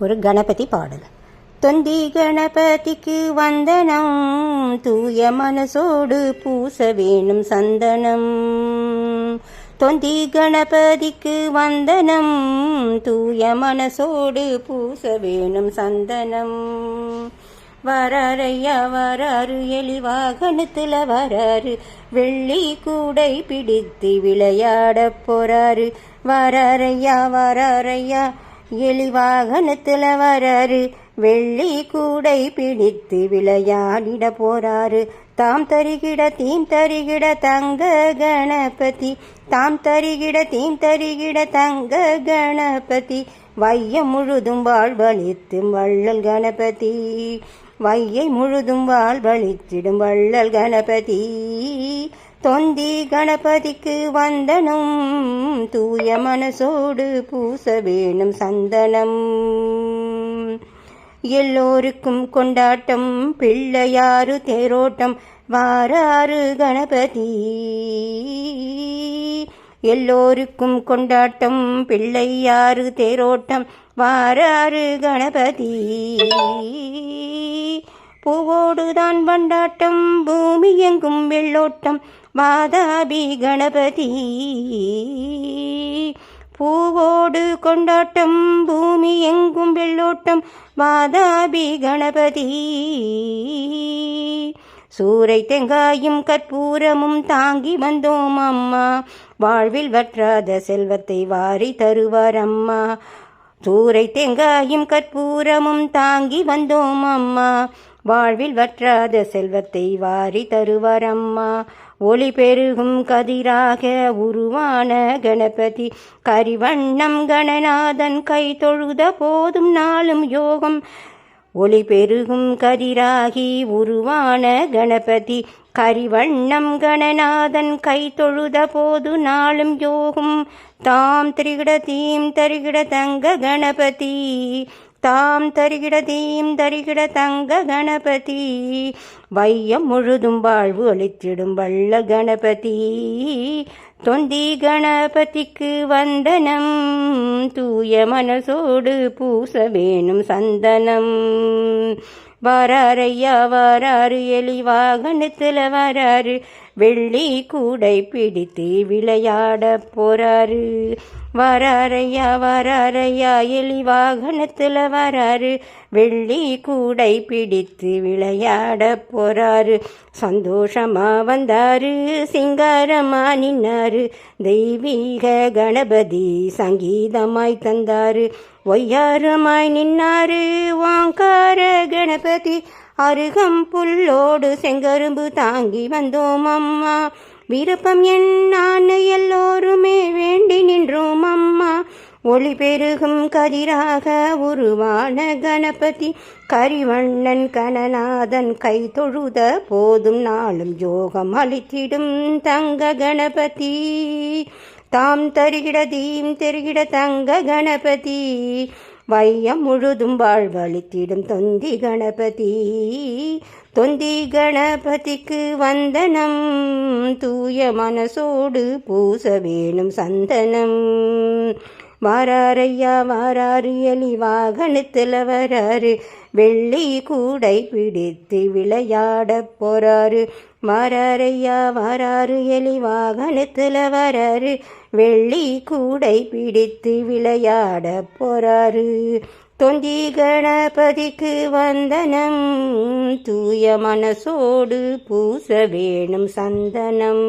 ஒரு கணபதி பாடல். தொந்தி கணபதிக்கு வந்தனம் தூய மனசோடு பூச வேணும் சந்தனம். தொந்தி கணபதிக்கு வந்தனம் தூய மனசோடு பூச வேணும் சந்தனம். வராரையா வராரு எலி வாகனத்துல வராரு வெள்ளி கூடை பிடித்து விளையாட போறாரு. வராரையா வராரையா எலி வாகனத்துல வராரு வெள்ளி கூடை பிடித்து விளையாடிட போறாரு. தாம் தருகிட தீம் தருகிட தங்க கணபதி தாம் தருகிட தீம் தருகிட தங்க கணபதி. வையம் முழுதும் வாழ்வழித்தும் வள்ளல் கணபதி. வையை முழுதும் வாழ்வழித்திடும் வள்ளல் கணபதி. தொந்தி கணபதிக்கு வந்தனும். தூய மனசோடு பூச வேணும் சந்தனம். எல்லோருக்கும் கொண்டாட்டம் பிள்ளையாறு தேரோட்டம் வாராறு கணபதி. எல்லோருக்கும் கொண்டாட்டம் பிள்ளையாறு தேரோட்டம் வாராறு கணபதி. பூவோடுதான் வண்டாட்டம் பூமி எங்கும் வெள்ளோட்டம் வாதாபி கணபதி. பூவோடு கொண்டாட்டம் பூமி எங்கும் வெள்ளோட்டம் வாதாபி கணபதி. சூறை தெங்காயும் கற்பூரமும் தாங்கி வந்தோம் அம்மா. வாழ்வில் வற்றாத செல்வத்தை வாரி தருவார் அம்மா. சூறை தேங்காயும் கற்பூரமும் தாங்கி வந்தோம் அம்மா. வாழ்வில் வற்றாத செல்வத்தை வாரி தருவார் அம்மா ஒளி பெருகும் கதிராக உருவான கணபதி. கரிவண்ணம் கணநாதன் கை தொழுத போதும் நாளும் யோகம். ஒளி பெருகும் கதிராகி உருவான கணபதி. கரிவண்ணம் கணநாதன் கை தொழுத போது நாளும் யோகம். தாம் திரிகிட தீம் தருகிட தங்க கணபதி. தாம் தருகிட தீம் தருகிட தங்க கணபதி. வையம் முழுதும் வாழ்வு அளித்திடும் வள்ள கணபதி. தொந்தி கணபதிக்கு வந்தனம் தூய மனசோடு பூச வேணும் சந்தனம். வாராரையா வாராறு எலி வாகனத்தில் வராரு வெள்ளி கூடை பிடித்து விளையாட போறாரு. வராரையா வராரையா எலி வாகனத்தில் வராரு. வெள்ளி கூடை பிடித்து விளையாட போறாரு. சந்தோஷமா வந்தாரு சிங்காரமா நின்னாரு. தெய்வீக கணபதி சங்கீதமாய் தந்தாரு. ஒய்யாரமாய் நின்னாரு வாங்கார கணபதி அருகம் புல்லோடு செங்கரும்பு தாங்கி வந்தோம் அம்மா. விருப்பம் என்னான்னு எல்லோருமே வேண்டி நின்றோம் அம்மா. ஒளி பெருகும் கதிராக உருவான கணபதி. கரிவண்ணன் கணநாதன் கை தொழுத போதும் நாளும் யோகம் அளித்திடும் தங்க கணபதி. தாம் தருகிட தீம் தெருகிட தங்க கணபதி. வையம் முழுதும் வாழ்வழித்திடும் தொந்தி கணபதி. தொந்தி கணபதிக்கு வந்தனம் தூய மனசோடு பூச வேணும் சந்தனம். வாராரையா வாராறு எலி வாகனத்தில் வராரு வெள்ளி கூடை பிடித்து விளையாட போறாரு வாராரையா வாராறு எலி வாகனத்தில் வராரு வெள்ளி கூடை பிடித்து விளையாட போறாரு. தொந்தி கணபதிக்கு வந்தனம் தூய மனசோடு பூச வேணும் சந்தனம்.